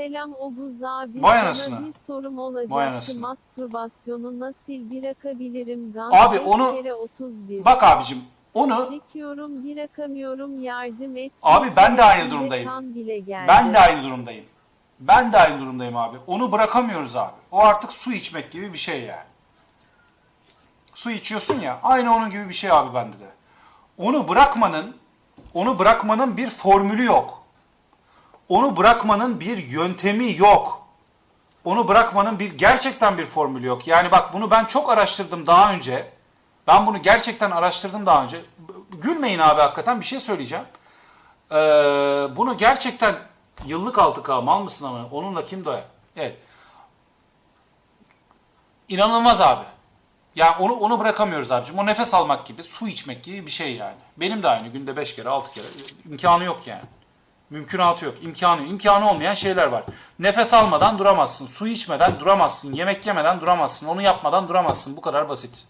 Selam Obuz abi. Vay Sana anasını. bir sorum olacaktı. Mastürbasyonu nasıl bırakabilirim? Gaz Abi onu- kere 31. Bak abicim onu Çekiyorum bırakamıyorum yardım et. Abi ben de aynı durumdayım. ben de aynı durumdayım. Ben de aynı durumdayım abi. Onu bırakamıyoruz abi. O artık su içmek gibi bir şey yani. Su içiyorsun ya aynı onun gibi bir şey abi bende de. Onu bırakmanın onu bırakmanın bir formülü yok. Onu bırakmanın bir yöntemi yok. Onu bırakmanın bir gerçekten bir formülü yok. Yani bak bunu ben çok araştırdım daha önce. Ben bunu gerçekten araştırdım daha önce. Gülmeyin abi hakikaten bir şey söyleyeceğim. Ee, bunu gerçekten yıllık 6K mal mısın ama onunla kim doyar? Evet. İnanılmaz abi. Yani onu onu bırakamıyoruz abicim. O nefes almak gibi, su içmek gibi bir şey yani. Benim de aynı günde 5 kere, 6 kere. imkanı yok yani. Mümkünatı yok. İmkanı, imkanı olmayan şeyler var. Nefes almadan duramazsın. Su içmeden duramazsın. Yemek yemeden duramazsın. Onu yapmadan duramazsın. Bu kadar basit.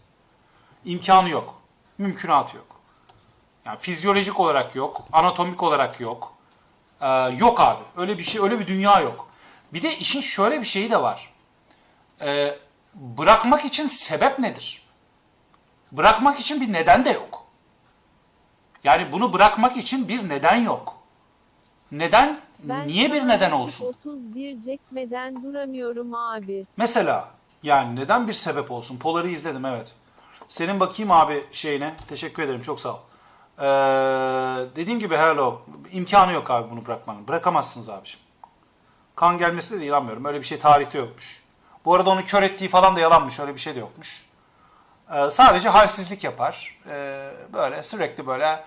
İmkanı yok. Mümkünatı yok. Yani fizyolojik olarak yok. Anatomik olarak yok. Ee, yok abi. Öyle bir şey, öyle bir dünya yok. Bir de işin şöyle bir şeyi de var. Ee, bırakmak için sebep nedir? Bırakmak için bir neden de yok. Yani bunu bırakmak için bir neden yok. Neden? Ben Niye bir neden olsun? 31 çekmeden duramıyorum abi. Mesela yani neden bir sebep olsun? Polar'ı izledim evet. Senin bakayım abi şeyine. Teşekkür ederim çok sağ ol. Ee, dediğim gibi hello. imkanı yok abi bunu bırakmanın. Bırakamazsınız abiciğim. Kan gelmesi de inanmıyorum. Öyle bir şey tarihte yokmuş. Bu arada onu kör ettiği falan da yalanmış. Öyle bir şey de yokmuş. Ee, sadece halsizlik yapar. Ee, böyle sürekli böyle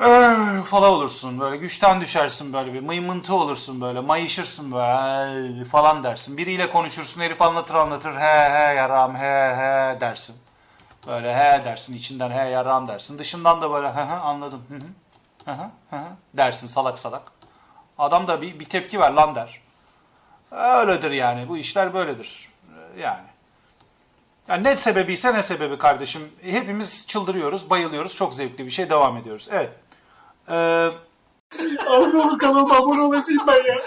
falan olursun böyle güçten düşersin böyle bir mıymıntı olursun böyle mayışırsın böyle falan dersin. Biriyle konuşursun herif anlatır anlatır he he yaram he he dersin. Böyle he dersin içinden he yaram dersin. Dışından da böyle he he anladım hı hı, hı hı, hı dersin salak salak. Adam da bir, bir tepki ver lan der. Öyledir yani bu işler böyledir Ee, yani. Yani ne sebebiyse ne sebebi kardeşim. Hepimiz çıldırıyoruz, bayılıyoruz. Çok zevkli bir şey. Devam ediyoruz. Evet. Ee, Abi ne kanalıma abone olasın ben ya.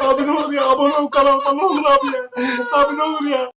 Abi ne olur ya abone ol kanalıma ne olur abi ya. Abi ne ya.